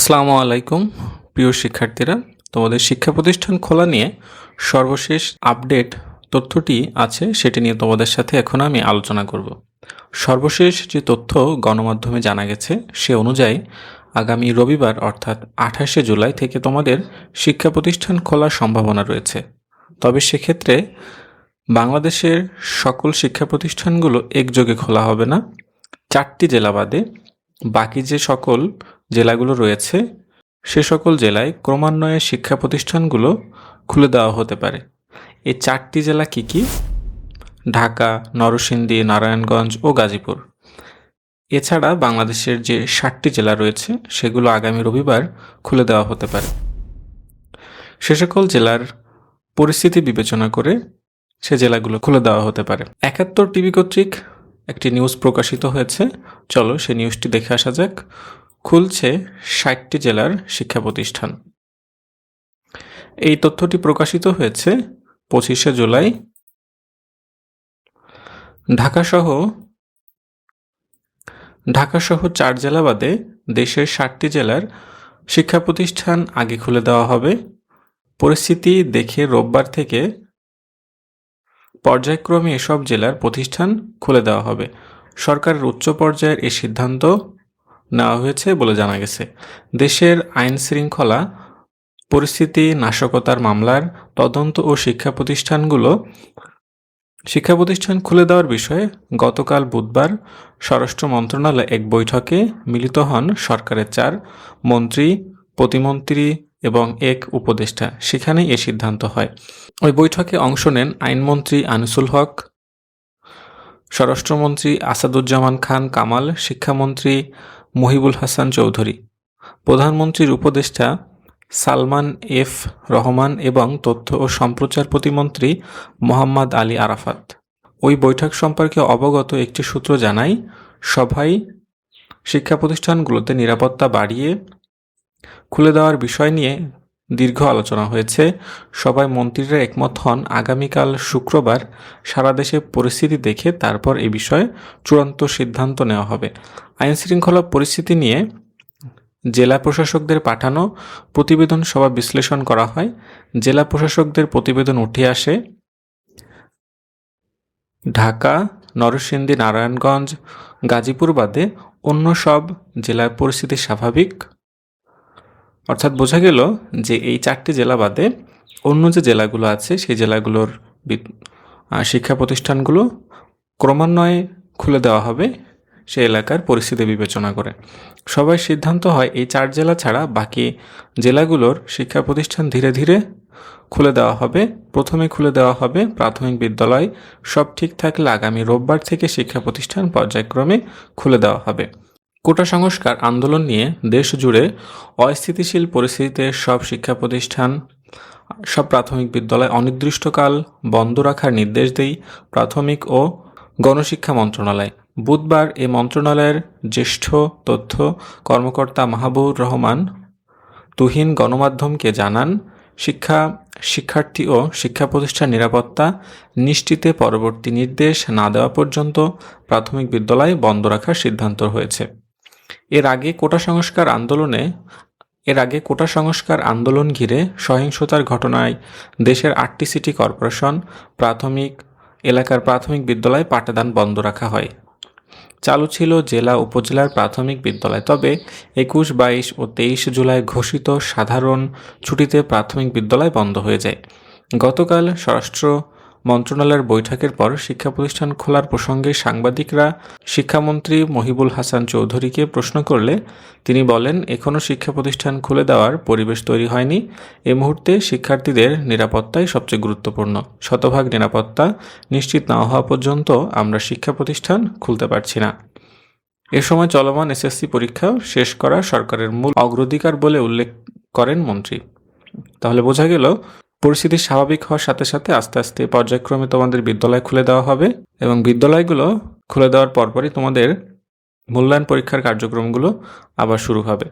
আসসালামু আলাইকুম, প্রিয় শিক্ষার্থীরা। তোমাদের শিক্ষা প্রতিষ্ঠান খোলা নিয়ে সর্বশেষ আপডেট তথ্যটি আছে, সেটি নিয়ে তোমাদের সাথে এখন আমি আলোচনা করব। সর্বশেষ যে তথ্য গণমাধ্যমে জানা গেছে, সে অনুযায়ী আগামী রবিবার, অর্থাৎ আঠাশে জুলাই থেকে তোমাদের শিক্ষা প্রতিষ্ঠান খোলার সম্ভাবনা রয়েছে। তবে সেক্ষেত্রে বাংলাদেশের সকল শিক্ষা প্রতিষ্ঠানগুলো একযোগে খোলা হবে না। চারটি জেলা বাদে বাকি যে সকল জেলাগুলো রয়েছে, সে সকল জেলায় ক্রমান্বয়ে শিক্ষা প্রতিষ্ঠানগুলো খুলে দেওয়া হতে পারে। এই চারটি জেলা কি কি? ঢাকা, নরসিংদী, নারায়ণগঞ্জ ও গাজীপুর। এছাড়া বাংলাদেশের যে ষাটটি জেলা রয়েছে, সেগুলো আগামী রবিবার খুলে দেওয়া হতে পারে। সে সকল জেলার পরিস্থিতি বিবেচনা করে সে জেলাগুলো খুলে দেওয়া হতে পারে। একাত্তর টিভি কর্তৃক একটি নিউজ প্রকাশিত হয়েছে। চলো সে নিউজটি দেখে আসা যাক। খুলছে ষাটটি জেলার শিক্ষা প্রতিষ্ঠান। এই তথ্যটি প্রকাশিত হয়েছে পঁচিশে জুলাই। ঢাকাসহ ঢাকাসহ চার জেলা বাদে দেশের ষাটটি জেলার শিক্ষা প্রতিষ্ঠান আগে খুলে দেওয়া হবে। পরিস্থিতি দেখে রোববার থেকে পর্যায়ক্রমে এসব জেলার প্রতিষ্ঠান খুলে দেওয়া হবে। সরকারের উচ্চ পর্যায়ের এই সিদ্ধান্ত নেওয়া হয়েছে বলে জানা গেছে। দেশের আইন শৃঙ্খলা পরিস্থিতি, নাশকতার মামলার তদন্ত ও শিক্ষা প্রতিষ্ঠানগুলো, শিক্ষা প্রতিষ্ঠান খুলে দেওয়ার বিষয়ে গতকাল বুধবার স্বরাষ্ট্র মন্ত্রণালয় এক বৈঠকে মিলিত হন সরকারের চার মন্ত্রী, প্রতিমন্ত্রী এবং এক উপদেষ্টা। সেখানেই এ সিদ্ধান্ত হয়। ওই বৈঠকে অংশ নেন আইনমন্ত্রী আনিসুল হক, স্বরাষ্ট্রমন্ত্রী আসাদুজ্জামান খান কামাল, শিক্ষামন্ত্রী মহিবুল হাসান চৌধুরী। প্রধানমন্ত্রীর উপদেষ্টা সালমান এফ রহমান এবং তথ্য ও সম্প্রচার প্রতিমন্ত্রী মোহাম্মদ আলী আরাফাত। ওই বৈঠক সম্পর্কে অবগত একটি সূত্র জানায়, সভায় শিক্ষা প্রতিষ্ঠানগুলোতে নিরাপত্তা বাড়িয়ে খুলে দেওয়ার বিষয় নিয়ে দীর্ঘ আলোচনা হয়েছে। সবাই মন্ত্রীরা একমত হন, আগামীকাল শুক্রবার সারা দেশে পরিস্থিতি দেখে তারপর এ বিষয়ে চূড়ান্ত সিদ্ধান্ত নেওয়া হবে। আইন শৃঙ্খলা পরিস্থিতি নিয়ে জেলা প্রশাসকদের পাঠানো প্রতিবেদন সভা বিশ্লেষণ করা হয়। জেলা প্রশাসকদের প্রতিবেদন উঠে আসে। ঢাকা, নরসিংদী, নারায়ণগঞ্জ, গাজীপুর বাদে অন্য সব জেলার পরিস্থিতি স্বাভাবিক। অর্থাৎ বোঝা গেল যে এই চারটি জেলা বাদে অন্য যে জেলাগুলো আছে, সেই জেলাগুলোর শিক্ষা প্রতিষ্ঠানগুলো ক্রমান্বয়ে খুলে দেওয়া হবে সে এলাকার পরিস্থিতি বিবেচনা করে। সবাই সিদ্ধান্ত হয় এই চার জেলা ছাড়া বাকি জেলাগুলোর শিক্ষা প্রতিষ্ঠান ধীরে ধীরে খুলে দেওয়া হবে। প্রথমে খুলে দেওয়া হবে প্রাথমিক বিদ্যালয়। সব ঠিক থাকলে আগামী রোববার থেকে শিক্ষা প্রতিষ্ঠান পর্যায়ক্রমে খুলে দেওয়া হবে। কোটা সংস্কার আন্দোলন নিয়ে দেশ জুড়ে অস্থিতিশীল পরিস্থিতিতে সব শিক্ষা প্রতিষ্ঠান, সব প্রাথমিক বিদ্যালয় অনির্দিষ্টকাল বন্ধ রাখার নির্দেশ দেয় প্রাথমিক ও গণশিক্ষা মন্ত্রণালয়। বুধবার এ মন্ত্রণালয়ের জ্যেষ্ঠ তথ্য কর্মকর্তা মাহবুর রহমান তুহিন গণমাধ্যমকে জানান, শিক্ষা, শিক্ষার্থী ও শিক্ষা প্রতিষ্ঠান নিরাপত্তা নিশ্চিতে পরবর্তী নির্দেশ না দেওয়া পর্যন্ত প্রাথমিক বিদ্যালয় বন্ধ রাখার সিদ্ধান্ত হয়েছে। এর আগে কোটা সংস্কার আন্দোলনে, এর আগে কোটা সংস্কার আন্দোলন ঘিরে সহিংসতার ঘটনায় দেশের আটটি সিটি কর্পোরেশন, প্রাথমিক এলাকার প্রাথমিক বিদ্যালয় পাঠদান বন্ধ রাখা হয়। চালু ছিল জেলা, উপজেলার প্রাথমিক বিদ্যালয়। তবে একুশ, বাইশ ও তেইশ জুলাই ঘোষিত সাধারণ ছুটিতে প্রাথমিক বিদ্যালয় বন্ধ হয়ে যায়। গতকাল স্বরাষ্ট্র মন্ত্রণালয়ের বৈঠকের পর শিক্ষা প্রতিষ্ঠান খোলার প্রসঙ্গে সাংবাদিকরা শিক্ষামন্ত্রী মহিবুল হাসান চৌধুরীকে প্রশ্ন করলে তিনি বলেন এখনও শিক্ষা প্রতিষ্ঠান খুলে দেওয়ার পরিবেশ তৈরি হয়নি। এ মুহূর্তে শিক্ষার্থীদের নিরাপত্তাই সবচেয়ে গুরুত্বপূর্ণ। শতভাগ নিরাপত্তা নিশ্চিত না হওয়া পর্যন্ত আমরা শিক্ষা প্রতিষ্ঠান খুলতে পারছি না। এ সময় চলমান এসএসসি পরীক্ষা শেষ করা সরকারের মূল অগ্রাধিকার বলে উল্লেখ করেন মন্ত্রী। তাহলে বোঝা গেল পরিস্থিতি স্বাভাবিক হওয়ার সাথে সাথে আস্তে আস্তে পর্যায়ক্রমে তোমাদের বিদ্যালয় খুলে দেওয়া হবে এবং বিদ্যালয়গুলো খুলে দেওয়ার পরপরই তোমাদের মূল্যায়ন পরীক্ষার কার্যক্রমগুলো আবার শুরু হবে।